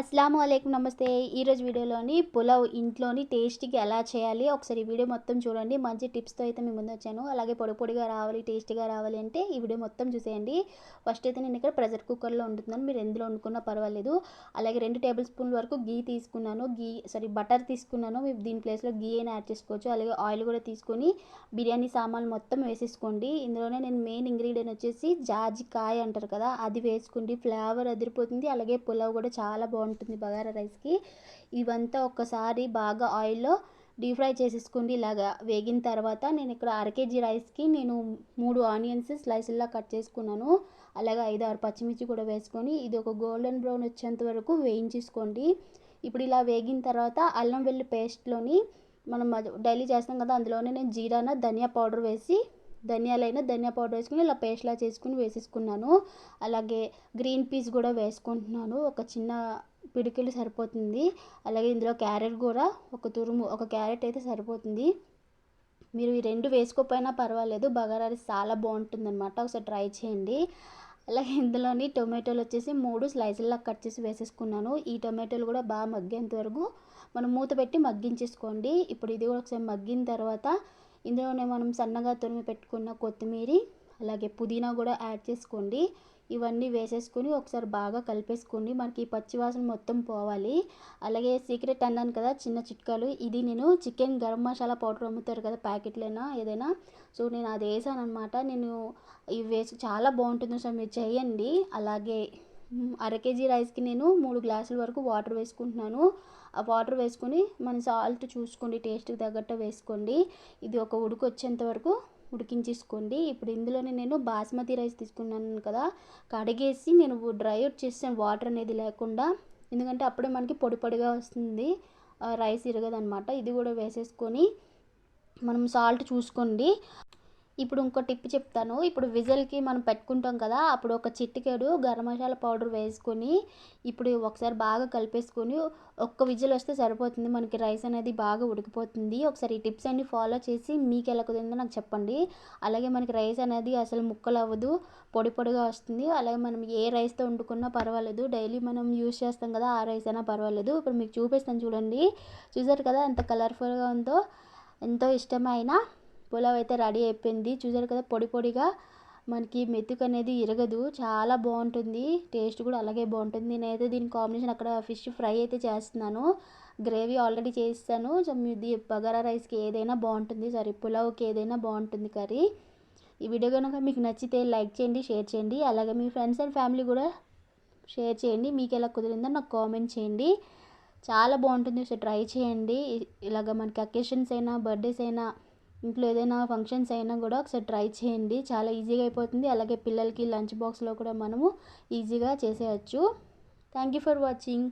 అస్సలం అయికం నమస్తే ఈరోజు వీడియోలోని పులావ్ ఇంట్లోని టేస్ట్కి ఎలా చేయాలి? ఒకసారి వీడియో మొత్తం చూడండి. మంచి టిప్స్తో అయితే మేము ముందు వచ్చాను అలాగే పొడి పొడిగా రావాలి టేస్ట్గా రావాలి అంటే ఈ వీడియో మొత్తం చూసేయండి. ఫస్ట్ అయితే నేను ఇక్కడ ప్రెషర్ కుక్కర్లో వండుతున్నాను. మీరు ఎందులో వండుకున్నా పర్వాలేదు. అలాగే రెండు టేబుల్ స్పూన్ వరకు గీ తీసుకున్నాను. గీ సారీ బటర్ తీసుకున్నాను. మీరు దీని ప్లేస్లో గీ అయినా యాడ్ చేసుకోవచ్చు. అలాగే ఆయిల్ కూడా తీసుకొని బిర్యానీ సామాన్లు మొత్తం వేసేసుకోండి. ఇందులోనే నేను మెయిన్ ఇంగ్రీడియంట్ వచ్చేసి జాజికాయ అంటారు కదా అది వేసుకోండి. ఫ్లేవర్ అదిరిపోతుంది. అలాగే పులావ్ కూడా చాలా బాగుంటుంది. బగారా రైస్కి. ఇవంతా ఒక్కసారి బాగా ఆయిల్లో డీప్ ఫ్రై చేసేసుకోండి. ఇలాగా వేగిన తర్వాత నేను ఇక్కడ అర కేజీ రైస్కి నేను మూడు ఆనియన్స్ స్లైసుల్లా కట్ చేసుకున్నాను. అలాగే ఐదు ఆరు పచ్చిమిర్చి కూడా వేసుకొని ఇది ఒక గోల్డెన్ బ్రౌన్ వచ్చేంత వరకు వేయించేసుకోండి. ఇప్పుడు ఇలా వేగిన తర్వాత అల్లం వెల్లి పేస్ట్లోని మనం డైలీ చేస్తాం కదా అందులోనే నేను జీరాన ధనియా పౌడర్ వేసి ధనియాలైనా ధనియా పౌడర్ వేసుకుని ఇలా పేస్ట్లా చేసుకుని వేసేసుకున్నాను. అలాగే గ్రీన్ పీస్ కూడా వేసుకుంటున్నాను. ఒక చిన్న పిడికిలు సరిపోతుంది. అలాగే ఇందులో క్యారెట్ కూడా ఒక తురుము ఒక క్యారెట్ అయితే సరిపోతుంది. మీరు ఈ రెండు వేసుకోకపోయినా పర్వాలేదు. బగారా రైస్ చాలా బాగుంటుంది అనమాట ఒకసారి ట్రై చేయండి. అలాగే ఇందులోని టొమాటోలు వచ్చేసి మూడు స్లైసుల్లా కట్ చేసి వేసేసుకున్నాను. ఈ టొమాటోలు కూడా బాగా మగ్గేంత వరకు మనం మూత పెట్టి మగ్గించేసుకోండి. ఇప్పుడు ఇది కూడా ఒకసారి మగ్గిన తర్వాత ఇందులోనే మనం సన్నగా తురిమి పెట్టుకున్న కొత్తిమీర అలాగే పుదీనా కూడా యాడ్ చేసుకోండి. ఇవన్నీ వేసేసుకొని ఒకసారి బాగా కలిపేసుకోండి. మనకి పచ్చివాసన మొత్తం పోవాలి. అలాగే సీక్రెట్ అన్నాను కదా చిన్న చిట్కాలు. ఇది నేను చికెన్ గరం మసాలా పౌడర్ అమ్ముతారు కదా ప్యాకెట్లైనా ఏదైనా. సో నేను అది వేసాను అనమాట నేను ఇవి వేసి చాలా బాగుంటుంది సార్ మీరు చేయండి. అలాగే అర కేజీ రైస్కి నేను మూడు గ్లాసుల వరకు వాటర్ వేసుకుంటున్నాను. ఆ వాటర్ వేసుకొని మన సాల్ట్ చూసుకోండి టేస్ట్కి తగ్గట్టు వేసుకోండి. ఇది ఒక ఉడుకు వచ్చేంత వరకు ఉడికించేసుకోండి. ఇప్పుడు ఇందులోనే నేను బాస్మతి రైస్ తీసుకున్నాను కదా కడిగేసి నేను డ్రై అవుట్ చేసాను వాటర్ అనేది లేకుండా ఎందుకంటే అప్పుడే మనకి పొడి పొడిగా వస్తుంది రైస్ ఇరగదనమాట ఇది కూడా వేసేసుకొని మనం సాల్ట్ చూసుకోండి. ఇప్పుడు ఇంకో టిప్ చెప్తాను. ఇప్పుడు విజిల్కి మనం పెట్టుకుంటాం కదా అప్పుడు ఒక చిట్టికేడు గరం మసాలా పౌడర్ వేసుకొని ఇప్పుడు ఒకసారి బాగా కలిపేసుకొని ఒక్క విజిల్ వస్తే సరిపోతుంది. మనకి రైస్ అనేది బాగా ఉడికిపోతుంది. ఒకసారి ఈ టిప్స్ అన్ని ఫాలో చేసి మీకు ఎలా కుదిరిందో నాకు చెప్పండి. అలాగే మనకి రైస్ అనేది అసలు ముక్కలు అవ్వదు పొడి పొడిగా వస్తుంది. అలాగే మనం ఏ రైస్తో వండుకున్నా పర్వాలేదు. డైలీ మనం యూస్ చేస్తాం కదా ఆ రైస్ అయినా పర్వాలేదు. ఇప్పుడు మీకు చూపిస్తాను చూడండి. చూసారు కదా ఎంత కలర్ఫుల్గా ఉందో ఎంతో ఇష్టమైన పులావ్ అయితే రెడీ అయిపోయింది. చూసారు కదా పొడి పొడిగా మనకి మెతుకు అనేది ఇరగదు. చాలా బాగుంటుంది. టేస్ట్ కూడా అలాగే బాగుంటుంది. నేనైతే దీని కాంబినేషన్ అక్కడ ఫిష్ ఫ్రై అయితే చేస్తున్నాను. గ్రేవీ ఆల్రెడీ చేస్తాను. సో ఇది బగారా రైస్కి ఏదైనా బాగుంటుంది. సారీ పులావ్కి ఏదైనా బాగుంటుంది కర్రీ. ఈ వీడియో కనుక మీకు నచ్చితే లైక్ చేయండి షేర్ చేయండి. అలాగే మీ ఫ్రెండ్స్ అండ్ ఫ్యామిలీ కూడా షేర్ చేయండి. మీకు ఎలా కుదిరిందో నాకు కామెంట్ చేయండి. చాలా బాగుంటుంది. సో ట్రై చేయండి. ఇలాగ మనకి అకేషన్స్ అయినా బర్త్డేస్ అయినా ఇంట్లో ఏదైనా ఫంక్షన్స్ అయినా కూడా ఒకసారి ట్రై చేయండి. చాలా ఈజీగా అయిపోతుంది. అలాగే పిల్లలకి లంచ్ బాక్స్లో కూడా మనము ఈజీగా చేసేయచ్చు. Thank you for watching